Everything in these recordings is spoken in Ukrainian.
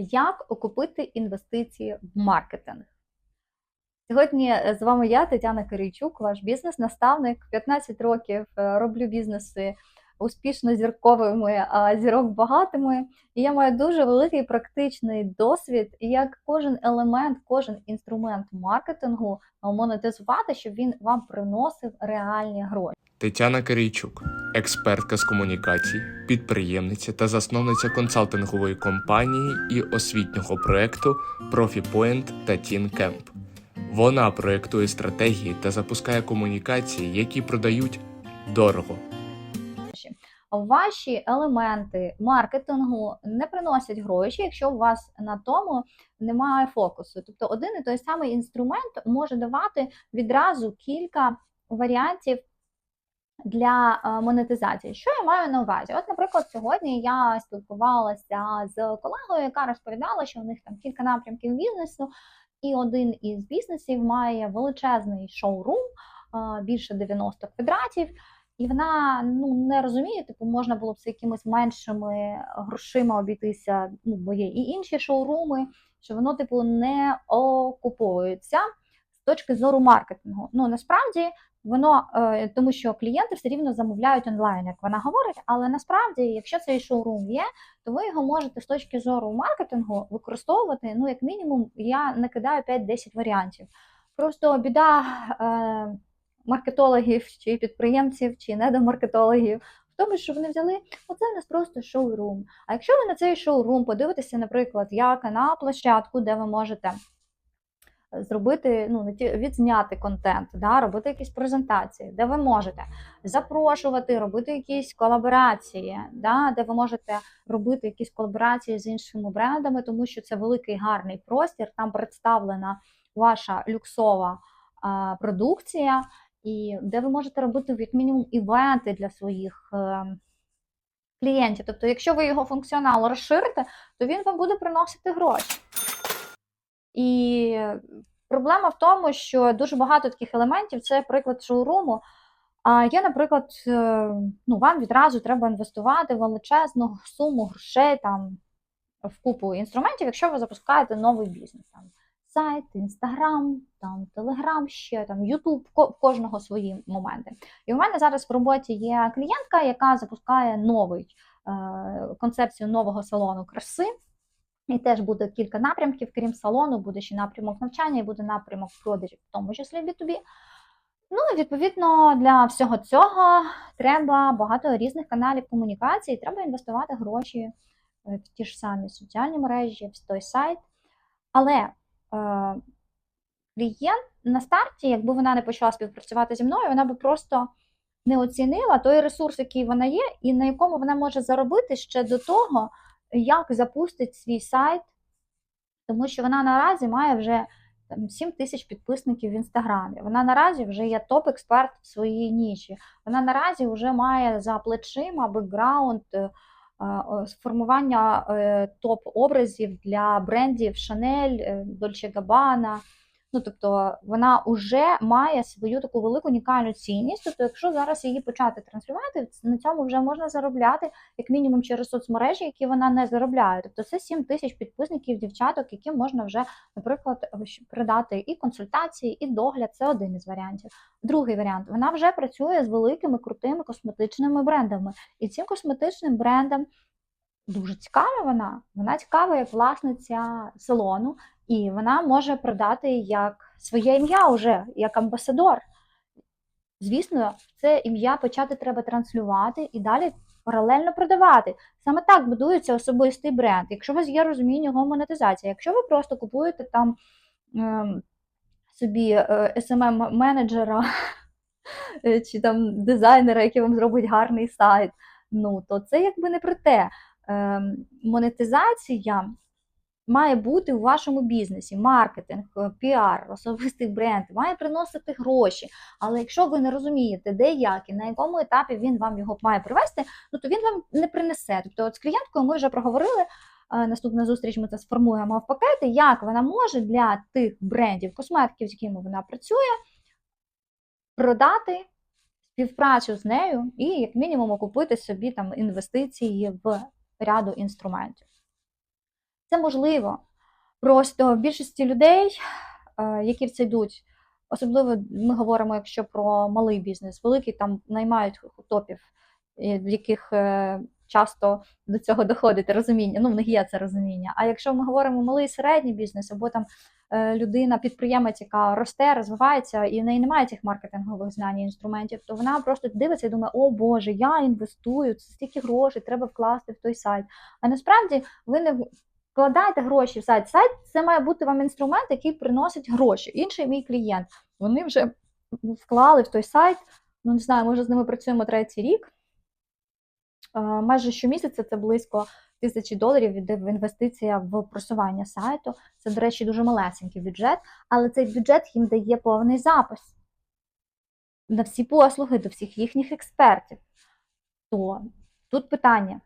Як окупити інвестиції в маркетинг? Сьогодні е, з вами я, Тетяна Кирійчук, ваш бізнес-наставник. 15 років е, роблю бізнеси успішно зірковими, а зірок багатими. І я маю дуже великий практичний досвід, як кожен елемент, кожен інструмент маркетингу монетизувати, щоб він вам приносив реальні гроші. Тетяна Кирійчук, експертка з комунікацій, підприємниця та засновниця консалтингової компанії і освітнього проекту ProfiPoint та TeenCamp. Вона проєктує стратегії та запускає комунікації, які продають дорого. Ваші елементи маркетингу не приносять гроші, якщо у вас на тому немає фокусу. Тобто один і той самий інструмент може давати відразу кілька варіантів для е, монетизації. Що я маю на увазі? От, наприклад, сьогодні я спілкувалася з колегою, яка розповідала, що у них там кілька напрямків бізнесу, і один із бізнесів має величезний шоурум, е, більше 90 квадратів. І вона ну не розуміє, типу, можна було б з якимись меншими грошима обійтися, ну, бо є і інші шоуруми, що воно, типу, не окуповується з точки зору маркетингу. Ну насправді воно, е, тому що клієнти все рівно замовляють онлайн, як вона говорить, але насправді, якщо цей шоурум є, то ви його можете з точки зору маркетингу використовувати. Ну, як мінімум, я накидаю 5-10 варіантів. Просто біда. Е, маркетологів чи підприємців, чи недомаркетологів, тому, що вони взяли, оце у нас просто шоурум. А якщо ви на цей шоурум подивитеся, наприклад, як на площадку, де ви можете зробити, ну, відзняти контент, да, робити якісь презентації, де ви можете запрошувати, робити якісь колаборації, да, де ви можете робити якісь колаборації з іншими брендами, тому що це великий гарний простір, там представлена ваша люксова а, продукція і де ви можете робити як мінімум івенти для своїх е, клієнтів. Тобто, якщо ви його функціонал розширите, то він вам буде приносити гроші. І проблема в тому, що дуже багато таких елементів це приклад шоуруму. А є, наприклад, е, ну, вам відразу треба інвестувати величезну суму грошей там в купу інструментів, якщо ви запускаєте новий бізнес. Там сайт, інстаграм, там телеграм, ще там Ютуб, в кожного свої моменти. І у мене зараз в роботі є клієнтка, яка запускає новий е, концепцію нового салону краси. І теж буде кілька напрямків, крім салону, буде ще напрямок навчання і буде напрямок продажів, в тому числі B2B. Ну, і відповідно, для всього цього треба багато різних каналів комунікації, треба інвестувати гроші е, в ті ж самі соціальні мережі, в той сайт. Але клієнт на старті, якби вона не почала співпрацювати зі мною, вона би просто не оцінила той ресурс, який вона є, і на якому вона може заробити ще до того, як запустить свій сайт, тому що вона наразі має вже там, 7 тисяч підписників в інстаграмі. Вона наразі вже є топ-експерт в своїй ніші. Вона наразі вже має за плечима бекграунд е, сформування е, топ-образів для брендів Chanel, Dolce Gabbana. Ну, тобто вона вже має свою таку велику унікальну цінність. Тобто, якщо зараз її почати транслювати, на цьому вже можна заробляти як мінімум через соцмережі, які вона не заробляє. Тобто це 7 тисяч підписників, дівчаток, яким можна вже, наприклад, придати і консультації, і догляд. Це один із варіантів. Другий варіант вона вже працює з великими крутими косметичними брендами, і цим косметичним брендам. Дуже цікава вона. Вона цікава як власниця салону, і вона може продати як своє ім'я уже, як амбасадор. Звісно, це ім'я почати треба транслювати і далі паралельно продавати. Саме так будується особистий бренд. Якщо у вас є розуміння його монетизації, якщо ви просто купуєте там е, собі е, smm менеджера чи там дизайнера, який вам зробить гарний сайт, ну то це якби не про те. Е, монетизація має бути у вашому бізнесі, маркетинг, е, піар, особистий бренд, має приносити гроші. Але якщо ви не розумієте, де як і на якому етапі він вам його має привести, ну то він вам не принесе. Тобто, от з клієнткою ми вже проговорили. Е, наступна зустріч ми це сформуємо в пакети, як вона може для тих брендів, косметиків, з якими вона працює, продати співпрацю з нею і, як мінімум, окупити собі там інвестиції в ряду інструментів. Це можливо. Просто більшості людей, е, які в це йдуть, особливо ми говоримо, якщо про малий бізнес, великий там наймають топів, е, в яких е, часто до цього доходить розуміння. Ну, в них є це розуміння. А якщо ми говоримо малий середній бізнес, або там е, людина, підприємець, яка росте, розвивається, і в неї немає цих маркетингових знань і інструментів, то вона просто дивиться і думає, о Боже, я інвестую, це стільки грошей треба вкласти в той сайт. А насправді ви не вкладаєте гроші в сайт. Сайт це має бути вам інструмент, який приносить гроші. Інший мій клієнт. Вони вже вклали в той сайт. Ну не знаю, ми вже з ними працюємо третій рік. Е, Майже щомісяця це близько тисячі доларів йде в інвестиція в просування сайту. Це, до речі, дуже малесенький бюджет, але цей бюджет їм дає повний запис на всі послуги до всіх їхніх експертів. То тут питання: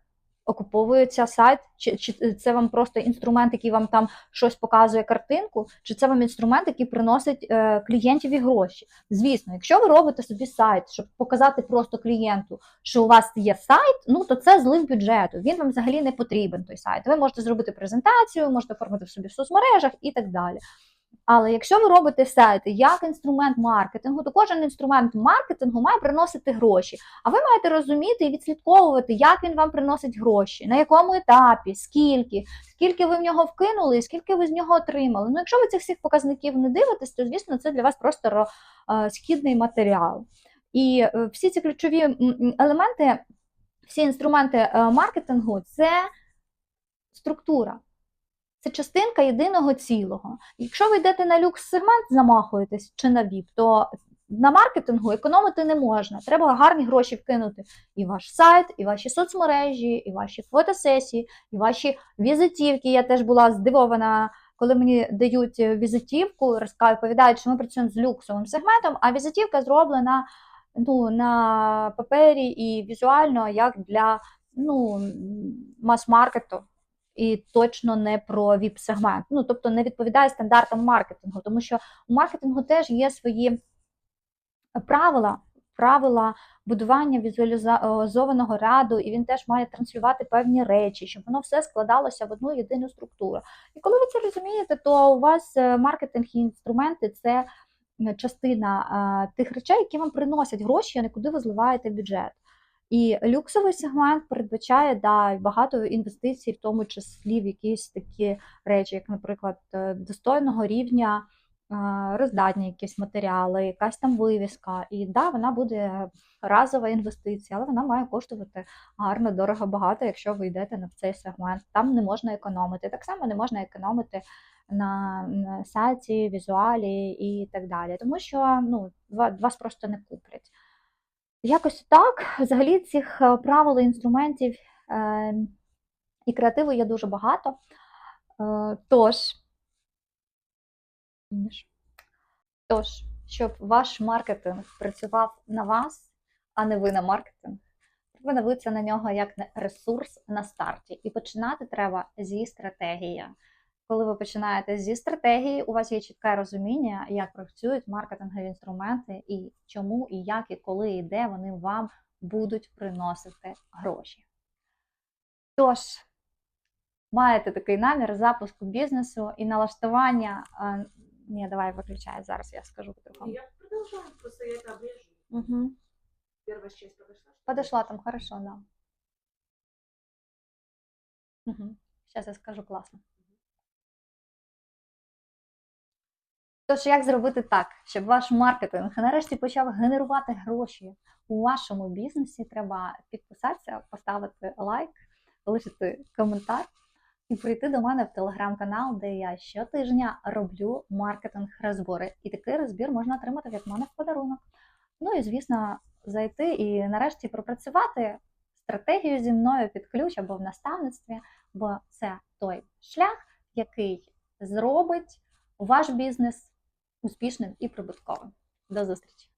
окуповується сайт, чи, чи це вам просто інструмент, який вам там щось показує картинку, чи це вам інструмент, який приносить е, клієнтові гроші? Звісно, якщо ви робите собі сайт, щоб показати просто клієнту, що у вас є сайт, ну то це злив бюджету. Він вам взагалі не потрібен той сайт. Ви можете зробити презентацію, можете оформити в собі в соцмережах і так далі. Але якщо ви робите сайти як інструмент маркетингу, то кожен інструмент маркетингу має приносити гроші. А ви маєте розуміти і відслідковувати, як він вам приносить гроші, на якому етапі, скільки, скільки ви в нього вкинули, і скільки ви з нього отримали. Ну, якщо ви цих всіх показників не дивитесь, то звісно це для вас просто е, східний матеріал. І е, всі ці ключові елементи, всі інструменти е, маркетингу це структура. Це частинка єдиного цілого. Якщо ви йдете на люкс-сегмент, замахуєтесь чи на VIP, то на маркетингу економити не можна. Треба гарні гроші вкинути і ваш сайт, і ваші соцмережі, і ваші фотосесії, і ваші візитівки. Я теж була здивована, коли мені дають візитівку, розповідають, що ми працюємо з люксовим сегментом, а візитівка зроблена ну, на папері і візуально як для ну, мас-маркету і точно не про віп-сегмент. Ну, тобто не відповідає стандартам маркетингу, тому що у маркетингу теж є свої правила, правила будування візуалізованого ряду, і він теж має транслювати певні речі, щоб воно все складалося в одну єдину структуру. І коли ви це розумієте, то у вас е, маркетинг і інструменти це е, частина е, тих речей, які вам приносять гроші, а не куди ви зливаєте бюджет. І люксовий сегмент передбачає да, багато інвестицій, в тому числі в якісь такі речі, як, наприклад, е, достойного рівня е, роздатні якісь матеріали, якась там вивіска. І да, вона буде разова інвестиція, але вона має коштувати гарно, дорого, багато, якщо ви йдете на цей сегмент. Там не можна економити. Так само не можна економити на, на сайті, візуалі і так далі. Тому що ну, вас просто не куплять. Якось так. Взагалі цих е, правил інструментів е, і креативу є дуже багато. Е, тож, тож, щоб ваш маркетинг працював на вас, а не ви на маркетинг, треба дивитися на нього як на ресурс на старті. І починати треба зі стратегії. Коли ви починаєте зі стратегії, у вас є чітке розуміння, як працюють маркетингові інструменти, і чому, і як, і коли, і де вони вам будуть приносити гроші. Тож, маєте такий намір запуску бізнесу і налаштування. Ні, давай виключай зараз, я скажу по-другому. Я продолжаю, просто я это обрежу. Угу. Первая часть подошла? Подошла там, хорошо, да. Угу. Сейчас я скажу класно. Тож, як зробити так, щоб ваш маркетинг нарешті почав генерувати гроші у вашому бізнесі? Треба підписатися, поставити лайк, залишити коментар і прийти до мене в телеграм-канал, де я щотижня роблю маркетинг розбори. І такий розбір можна отримати від мене в подарунок. Ну і звісно, зайти і нарешті пропрацювати стратегію зі мною під ключ або в наставництві, бо це той шлях, який зробить ваш бізнес успішним і прибутковим. До зустрічі!